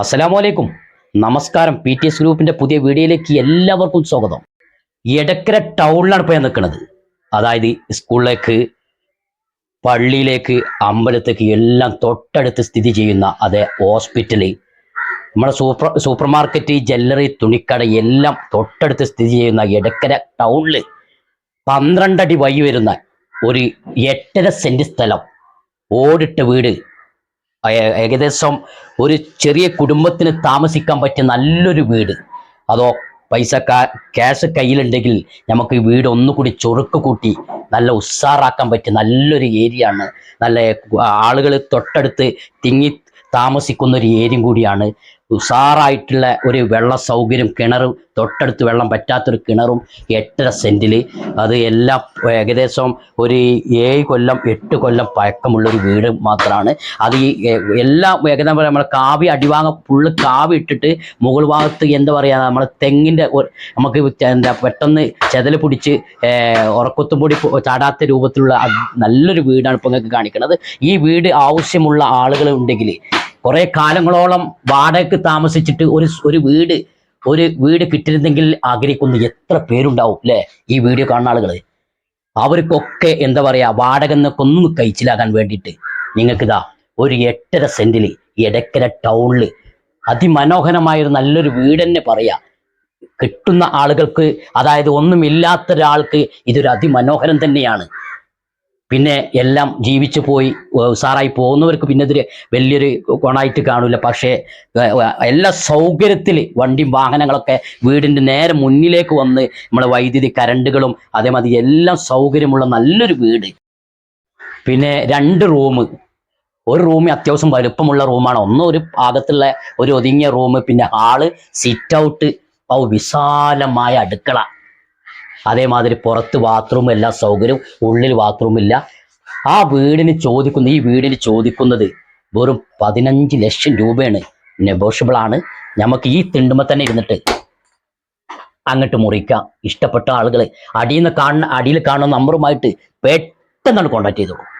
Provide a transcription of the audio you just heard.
അസ്സലാമലൈക്കും നമസ്കാരം. P T S ഗ്രൂപ്പിന്റെ പുതിയ വീഡിയോയിലേക്ക് എല്ലാവർക്കും സ്വാഗതം. എടക്കര ടൗണിലാണ് ഞാൻ നിൽക്കുന്നത്. അതായത് സ്കൂളിലേക്ക് പള്ളിയിലേക്ക് അമ്പലത്തേക്ക് എല്ലാം തൊട്ടടുത്ത് സ്ഥിതി ചെയ്യുന്ന അതേ ഹോസ്പിറ്റൽ. നമ്മുടെ സൂപ്പർ സൂപ്പർ മാർക്കറ്റ് ജ്വല്ലറി തുണിക്കട എല്ലാം തൊട്ടടുത്ത് സ്ഥിതി ചെയ്യുന്ന എടക്കര ടൗണിൽ പന്ത്രണ്ടടി വഴി വരുന്ന ഒരു എട്ടര സെന്റ് സ്ഥലം. ഓടിട്ട വീട് ഏകദേശം ഒരു ചെറിയ കുടുംബത്തിന് താമസിക്കാൻ പറ്റിയ നല്ലൊരു വീട്. അതോ പൈസ ക്യാഷ് കയ്യിലുണ്ടെങ്കിൽ നമുക്ക് ഈ വീട് ഒന്നുകൂടി ചൊറുക്ക് കൂട്ടി നല്ല ഉഷാറാക്കാൻ പറ്റിയ നല്ലൊരു ഏരിയ ആണ്. നല്ല ആളുകൾ തൊട്ടടുത്ത് തിങ്ങി താമസിക്കുന്ന ഒരു ഏരിയ കൂടിയാണ്. ഉഷാറായിട്ടുള്ള ഒരു വെള്ള സൗകര്യം കിണറും തൊട്ടടുത്ത് വെള്ളം പറ്റാത്തൊരു കിണറും എട്ടര സെന്റിൽ അത് എല്ലാം ഏകദേശം ഒരു ഏഴ് കൊല്ലം എട്ട് കൊല്ലം പഴക്കമുള്ളൊരു വീട് മാത്രമാണ് അത് ഈ എല്ലാം ഏകദേശം നമ്മളെ കാവി അടിവാങ്ങ ഫുള്ള് കാവി ഇട്ടിട്ട് മുകൾ ഭാഗത്ത് എന്താ പറയുക നമ്മൾ തെങ്ങിന്റെ നമുക്ക് എന്താ പെട്ടെന്ന് ചെതൽ പിടിച്ച് ഉറക്കത്തും പൊടി ചാടാത്ത രൂപത്തിലുള്ള നല്ലൊരു വീടാണ് ഇപ്പോൾ നിങ്ങൾക്ക് കാണിക്കുന്നത് ഈ വീട് ആവശ്യമുള്ള ആളുകൾ ഉണ്ടെങ്കിൽ കുറേ കാലങ്ങളോളം വാടകയ്ക്ക് താമസിച്ചിട്ട് ഒരു ഒരു വീട് ഒരു വീട് കിട്ടിയിരുന്നെങ്കിൽ ആഗ്രഹിക്കുന്ന എത്ര പേരുണ്ടാവും അല്ലേ ഈ വീഡിയോ കാണുന്ന ആളുകൾ അവർക്കൊക്കെ എന്താ പറയാ വാടക എന്നൊക്കെ ഒന്ന് കഴിച്ചിലാകാൻ വേണ്ടിയിട്ട് നിങ്ങൾക്ക് ഇതാ ഒരു എട്ടര സെന്റിൽ എടക്കര ടൗണിൽ അതിമനോഹരമായ ഒരു നല്ലൊരു വീട് തന്നെ പറയാ. കിട്ടുന്ന ആളുകൾക്ക് അതായത് ഒന്നുമില്ലാത്ത ഒരാൾക്ക് ഇതൊരു അതിമനോഹരം തന്നെയാണ്. പിന്നെ എല്ലാം ജീവിച്ചു പോയി ഉസാറായി പോകുന്നവർക്ക് പിന്നെ വലിയൊരു ഗുണമായിട്ട് കാണില്ല പക്ഷേ എല്ലാ സൗകര്യത്തിൽ വണ്ടിയും വാഹനങ്ങളൊക്കെ വീടിന്റെ നേരെ മുന്നിലേക്ക് വന്ന് നമ്മളെ വൈദ്യുതി കരണ്ടുകളും അതേമാതിരി എല്ലാം സൗകര്യമുള്ള നല്ലൊരു വീട്. പിന്നെ രണ്ട് റൂം. ഒരു റൂം അത്യാവശ്യം വലുപ്പമുള്ള റൂമാണ്. ഒന്ന് ഒരു ഭാഗത്തുള്ള ഒരു ഒതുങ്ങിയ റൂം പിന്നെ ഹാൾ സിറ്റ് ഔട്ട് വിശാലമായ അടുക്കള. അതേമാതിരി പുറത്ത് ബാത്റൂം എല്ലാ സൗകര്യവും ഉള്ളിൽ ബാത്റൂം ഇല്ല. ആ വീടിന് ചോദിക്കുന്ന ഈ വീടിന് ചോദിക്കുന്നത് വെറും പതിനഞ്ച് ലക്ഷം രൂപയാണ്. നെഗോഷ്യബിൾ ആണ്. നമുക്ക് ഈ തിണ്ടുമ്പോൾ തന്നെ ഇരുന്നിട്ട് അങ്ങോട്ട് മുറിക്കാം. ഇഷ്ടപ്പെട്ട ആളുകൾ അടിയിൽ നിന്ന് കാണുന്ന അടിയിൽ കാണുന്ന നമ്പറുമായിട്ട് പെട്ടെന്നാണ് കോൺടാക്ട് ചെയ്തോളൂ.